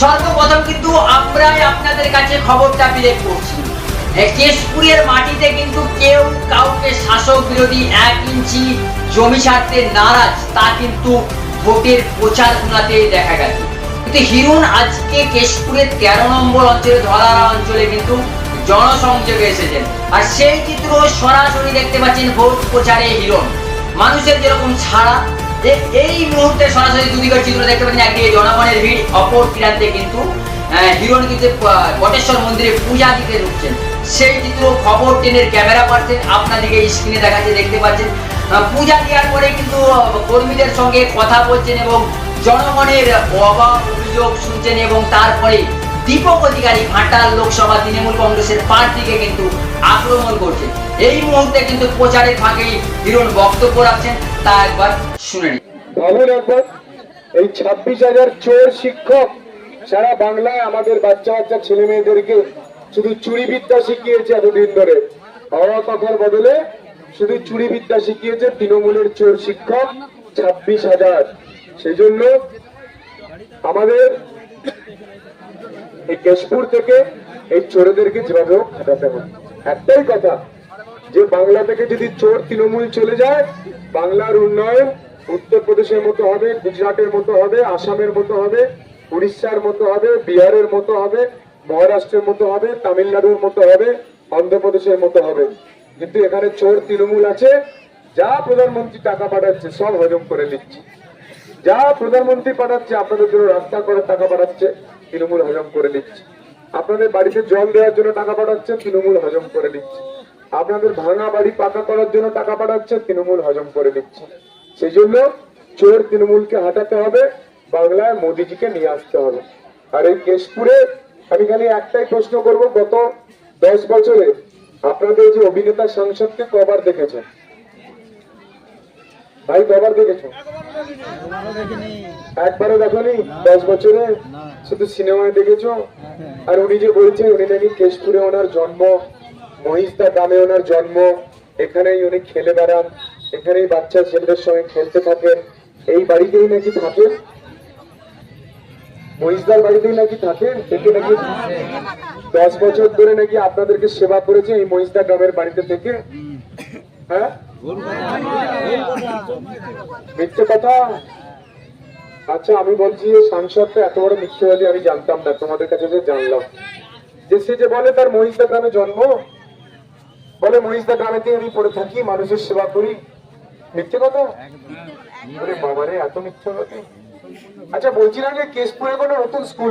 সর্বপ্রথম কিন্তু আমরাই আপনাদের কাছে খবরটা বিলেট করছি কেশপুরের মাটিতে কিন্তু কেউ কাউকে শাসক বিরোধী এক ইঞ্চি জমি ছাড়তে নারাজ, তা কিন্তু ভোটের প্রচার গুলাতে দেখা গেছে। কিন্তু হিরুন, আজকে কেশপুরের তেরো নম্বর অঞ্চলে ধরারা অঞ্চলে কিন্তু জনসংযোগে এসেছেন। আর সেই চিত্র সরাসরি দেখতে পাচ্ছেন ভোট প্রচারে হিরণ মানুষের যেরকম ছাড়া এ- এই মুহূর্তে সরাসরি চিত্র দেখতে জনগণের ভিড় অপর কিন্তু হিরণ কিন্তু আহ, বটেশ্বর মন্দিরে পূজা দিতে ঢুকছেন। সেই চিত্র খবর টেনের ক্যামেরা স্ক্রিনে দেখাচ্ছে দেখতে পাচ্ছেন। পূজা দেওয়ার পরে কিন্তু কর্মীদের সঙ্গে কথা বলছেন এবং জনগণের অভাব অভিযোগ শুনছেন এবং তারপরে দীপক অধিকারী ঘাটাল লোকসভা তৃণমূল কংগ্রেসের প্রার্থীকে কিন্তু আক্রমণ করছে এই মুহূর্তে কিন্তু প্রচারের ফাঁকে হিরণ বক্তব্য রাখছেন। তা একবার শুনে এই ছাব্বিশ হাজার চোর শিক্ষক সারা বাংলায় আমাদের বাচ্চা বাচ্চা ছেলে মেয়েদেরকে শুধু চুরি শিখিয়েছে এতদিন ধরে। হওয়া কথার বদলে শুধু চুরি শিখিয়েছে তৃণমূলের চোর শিক্ষক ছাব্বিশ হাজার। সেই জন্য আমাদের এই কেশপুর থেকে এই চোরেদেরকে যেভাবে হোক হটাতে হবে। একটাই কথা, যে বাংলা থেকে যদি চোর তৃণমূল চলে যায়, বাংলার উন্নয়ন উত্তরপ্রদেশের মতো হবে, গুজরাটের মতো হবে, আসামের মতো হবে, উড়িষ্যার মতো হবে, বিহারের মতো হবে, মহারাষ্ট্রের মতো হবে, তামিলনাড়ুর মতো হবে, অন্ধ্রপ্রদেশের মতো হবে। কিন্তু এখানে চোর তৃণমূল আছে, যা প্রধানমন্ত্রী টাকা পাঠাচ্ছে, সব হজম করে নিচ্ছে। যা প্রধানমন্ত্রী পাঠাচ্ছে, আপনাদের জন্য রাস্তা করে টাকা পাঠাচ্ছে, তৃণমূল হজম করে নিচ্ছে। আপনাদের বাড়িতে জল দেওয়ার জন্য টাকা পাঠাচ্ছে, তৃণমূল হজম করে নিচ্ছে। আপনাদের ভাঙা বাড়ি পাকা করার জন্য টাকা পাঠাচ্ছে, তৃণমূল হজম করে নিচ্ছে। সেই জন্য চোর তৃণমূলকে হাঁটাতে হবে, বাংলায় মোদিজিকে নিয়ে আসতে হবে। আর এই কেশপুরে আমি খালি একটাই প্রশ্ন করব, গত দশ বছরে আপনাদের যে অভিনেতা সাংসদকে কবার দেখেছেন? ভাই, কবার দেখেছ একবারও দেখনি? দশ বছরে? শুধু সিনেমায় দেখেছ? আর উনি যে বলছে, উনি নাকি কেশপুরে ওনার জন্ম, মহিষদা গ্রামে ওনার জন্ম, এখানেই উনি খেলে বেড়ান। এখানেই বাচ্চা ছেলেদের সঙ্গে খেলতে থাকেন এই বাড়িতেই নাকি থাকেন মহিষদার বাড়িতেই নাকি থাকেন থেকে নাকি দশ বছর ধরে নাকি আপনাদেরকে সেবা করেছে এই মহিষদা গ্রামের বাড়িতে থেকে? হ্যাঁ? মিথ্যে কথা? আচ্ছা আমি বলছি যে এত বড় মিথ্যেবাদী, আমি জানতাম না, তোমাদের কাছে যে জানলাম। যে সে যে বলে তার মহিষদা গ্রামে জন্ম, বলে মহিষদা গ্রামেতে আমি পড়ে থাকি, মানুষের সেবা করি। মিথ্যে কথা আরে বাবারে এত মিথ্যে কথা আচ্ছা বলছিলাম যে কেশপুরে কোনো নতুন স্কুল